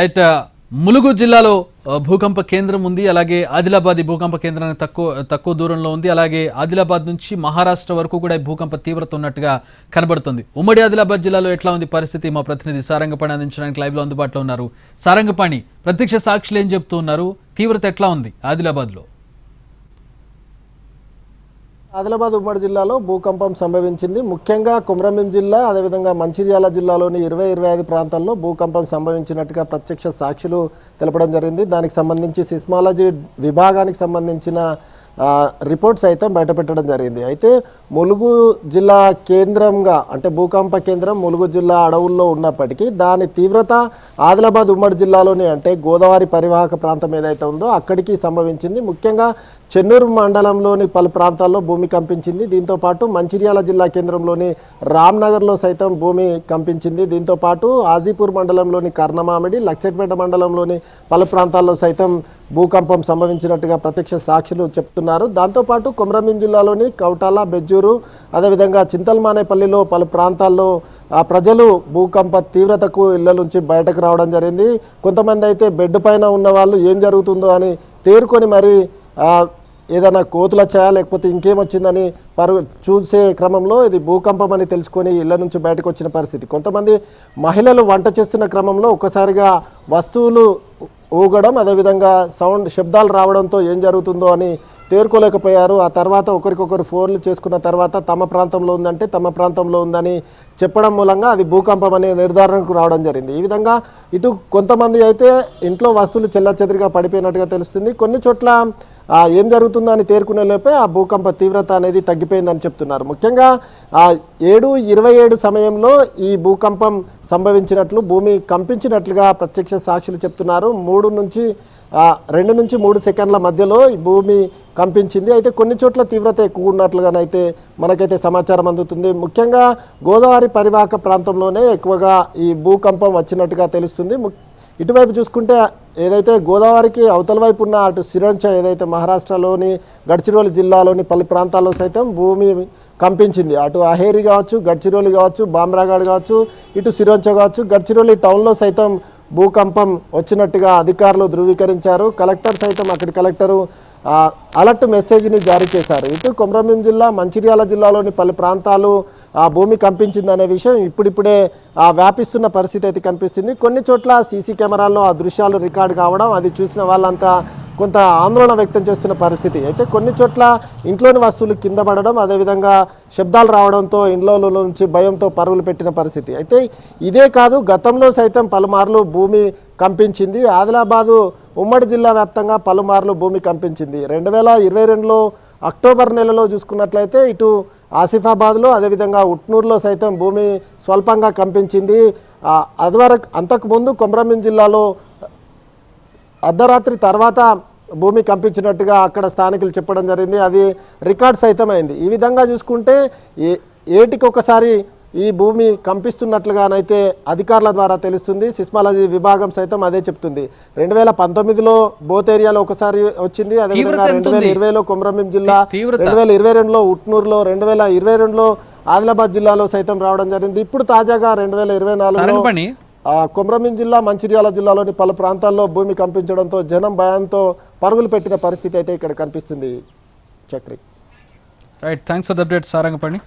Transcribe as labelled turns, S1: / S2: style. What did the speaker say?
S1: అయితే ములుగు జిల్లాలో భూకంప కేంద్రం ఉంది అలాగే ఆదిలాబాద్ భూకంప కేంద్రానికి తక్కువ తక్కువ దూరంలో ఉంది అలాగే ఆదిలాబాద్ నుంచి మహారాష్ట్ర వరకు కూడా భూకంప తీవ్రత ఉన్నట్టుగా కనబడుతుంది. ఉమ్మడి ఆదిలాబాద్ జిల్లాలో ఎట్లా ఉంది పరిస్థితి? మా ప్రతినిధి సారంగపాణి అందించడానికి లైవ్లో అందుబాటులో ఉన్నారు. సారంగపాణి ప్రత్యక్ష సాక్షులు ఏం చెప్తూ ఉన్నారు? తీవ్రత ఎట్లా ఉంది ఆదిలాబాద్లో?
S2: ఆదిలాబాద్ ఉమ్మడి జిల్లాలో భూకంపం సంభవించింది. ముఖ్యంగా కుమ్రంభీం జిల్లా అదేవిధంగా మంచిర్యాల జిల్లాలోని ఇరవై ఇరవై ఐదు ప్రాంతాల్లో భూకంపం సంభవించినట్టుగా ప్రత్యక్ష సాక్షులు తెలపడం జరిగింది. దానికి సంబంధించి సిస్మాలజీ విభాగానికి సంబంధించిన రిపోర్ట్ సైతం బయటపెట్టడం జరిగింది. అయితే ములుగు జిల్లా కేంద్రంగా అంటే భూకంప కేంద్రం ములుగు జిల్లా అడవుల్లో ఉన్నప్పటికీ దాని తీవ్రత ఆదిలాబాద్ ఉమ్మడి జిల్లాలోని అంటే గోదావరి పరివాహక ప్రాంతం ఏదైతే ఉందో అక్కడికి సంభవించింది. ముఖ్యంగా చెన్నూరు మండలంలోని పలు ప్రాంతాల్లో భూమి కంపించింది. దీంతో పాటు మంచిర్యాల జిల్లా కేంద్రంలోని రామ్నగర్లో సైతం భూమి కంపించింది. దీంతో పాటు ఆజీపూర్ మండలంలోని కర్ణమామిడి లక్షపేట మండలంలోని పలు ప్రాంతాల్లో సైతం భూకంపం సంభవించినట్టుగా ప్రత్యక్ష సాక్షులు చెప్తున్నారు. దాంతోపాటు కొమరంభీం జిల్లాలోని కౌటాల బెజ్జూరు అదేవిధంగా చింతల్మానేపల్లిలో పలు ప్రాంతాల్లో ప్రజలు భూకంప తీవ్రతకు ఇళ్ళ నుంచి బయటకు రావడం జరిగింది. కొంతమంది అయితే బెడ్ పైన ఉన్న వాళ్ళు ఏం జరుగుతుందో అని తేరుకొని మరి ఏదైనా కోతుల వచ్చాయా లేకపోతే ఇంకేమొచ్చిందని పరు చూసే క్రమంలో ఇది భూకంపం అని తెలుసుకొని ఇళ్ళ నుంచి బయటకు వచ్చిన పరిస్థితి. కొంతమంది మహిళలు వంట చేస్తున్న క్రమంలో ఒక్కసారిగా వస్తువులు ఊగడం అదేవిధంగా సౌండ్ శబ్దాలు రావడంతో ఏం జరుగుతుందో అని తేరుకోలేకపోయారు. ఆ తర్వాత ఒకరికొకరు ఫోన్లు చేసుకున్న తర్వాత తమ ప్రాంతంలో ఉందంటే తమ ప్రాంతంలో ఉందని చెప్పడం మూలంగా అది భూకంపం అనే నిర్ధారణకు రావడం జరిగింది. ఈ విధంగా ఇటు కొంతమంది అయితే ఇంట్లో వస్తువులు చెల్లచెదిరిగా పడిపోయినట్టుగా తెలుస్తుంది. కొన్ని చోట్ల ఏం జరుగుతుందో అని తేరుకునే లోపే ఆ భూకంప తీవ్రత అనేది తగ్గిపోయిందని చెప్తున్నారు. ముఖ్యంగా ఆ ఏడు ఇరవై ఏడు సమయంలో ఈ భూకంపం సంభవించినట్లు భూమి కంపించినట్లుగా ప్రత్యక్ష సాక్షులు చెప్తున్నారు. మూడు నుంచి రెండు నుంచి మూడు సెకండ్ల మధ్యలో ఈ భూమి కంపించింది. అయితే కొన్ని చోట్ల తీవ్రత ఎక్కువ ఉన్నట్లుగానైతే మనకైతే సమాచారం అందుతుంది. ముఖ్యంగా గోదావరి పరివాహక ప్రాంతంలోనే ఎక్కువగా ఈ భూకంపం వచ్చినట్టుగా తెలుస్తుంది. ఇటువైపు చూసుకుంటే ఏదైతే గోదావరికి అవతల వైపు ఉన్న అటు సిరంచ ఏదైతే మహారాష్ట్రలోని గడ్చిరోలి జిల్లాలోని పలు ప్రాంతాల్లో సైతం భూమి కంపించింది. అటు అహేరి కావచ్చు గడ్చిరోలి కావచ్చు బామ్రాగాడ్ కావచ్చు ఇటు సిరోంచ కావచ్చు గడ్చిరోలి టౌన్లో సైతం భూకంపం వచ్చినట్టుగా అధికారులు ధృవీకరించారు. కలెక్టర్ సైతం అక్కడి కలెక్టరు అలర్ట్ మెసేజ్ని జారీ చేశారు. ఇటు కొమరంభీం జిల్లా మంచిర్యాల జిల్లాలోని పలు ప్రాంతాలు ఆ భూమి కంపించిందనే విషయం ఇప్పుడిప్పుడే ఆ, వ్యాపిస్తున్న పరిస్థితి అయితే కనిపిస్తుంది. కొన్ని చోట్ల సీసీ కెమెరాల్లో ఆ దృశ్యాలు రికార్డు కావడం అది చూసిన వాళ్ళంతా కొంత ఆందోళన వ్యక్తం చేస్తున్న పరిస్థితి. అయితే కొన్ని చోట్ల ఇంట్లోని వస్తువులు కింద పడడం అదేవిధంగా శబ్దాలు రావడంతో ఇంట్లో నుంచి భయంతో పరుగులు పెట్టిన పరిస్థితి. అయితే ఇదే కాదు గతంలో సైతం పలుమార్లు భూమి కంపించింది. ఆదిలాబాదు ఉమ్మడి జిల్లా వ్యాప్తంగా పలుమార్లు భూమి కంపించింది. రెండు వేల ఇరవై రెండులో అక్టోబర్ నెలలో చూసుకున్నట్లయితే ఇటు ఆసిఫాబాద్లో అదేవిధంగా ఉట్నూరులో సైతం భూమి స్వల్పంగా కంపించింది. ఆ, అదివరకు అంతకుముందు కొమరంభీం జిల్లాలో అర్ధరాత్రి తర్వాత భూమి కంపించినట్టుగా అక్కడ స్థానికులు చెప్పడం జరిగింది. అది రికార్డ్ సైతం అయింది. ఈ విధంగా చూసుకుంటే ఏటికొకసారి ఈ భూమి కంపిస్తున్నట్లుగానైతే అధికారుల ద్వారా తెలుస్తుంది. సిస్మాలజీ విభాగం సైతం అదే చెప్తుంది. రెండు వేల పంతొమ్మిదిలో బోత్ ఏరియాలో ఒకసారి వచ్చింది. అదేవిధంగా రెండు వేల? ఇరవైలో కొమరంభీం జిల్లా? రెండు వేల ఇరవై రెండులో ఉట్నూరులో రెండు వేల ఇరవై రెండులో ఆదిలాబాద్ జిల్లాలో సైతం రావడం జరిగింది. ఇప్పుడు తాజాగా రెండు వేల ఇరవై నాలుగులో కొమరంభీం జిల్లా మంచిర్యాల జిల్లాలోని పలు ప్రాంతాల్లో భూమి కంపించడంతో జనం భయంతో పరుగులు పెట్టిన పరిస్థితి అయితే ఇక్కడ కనిపిస్తుంది. Chakri.
S1: Right thanks for the update Sarangapani.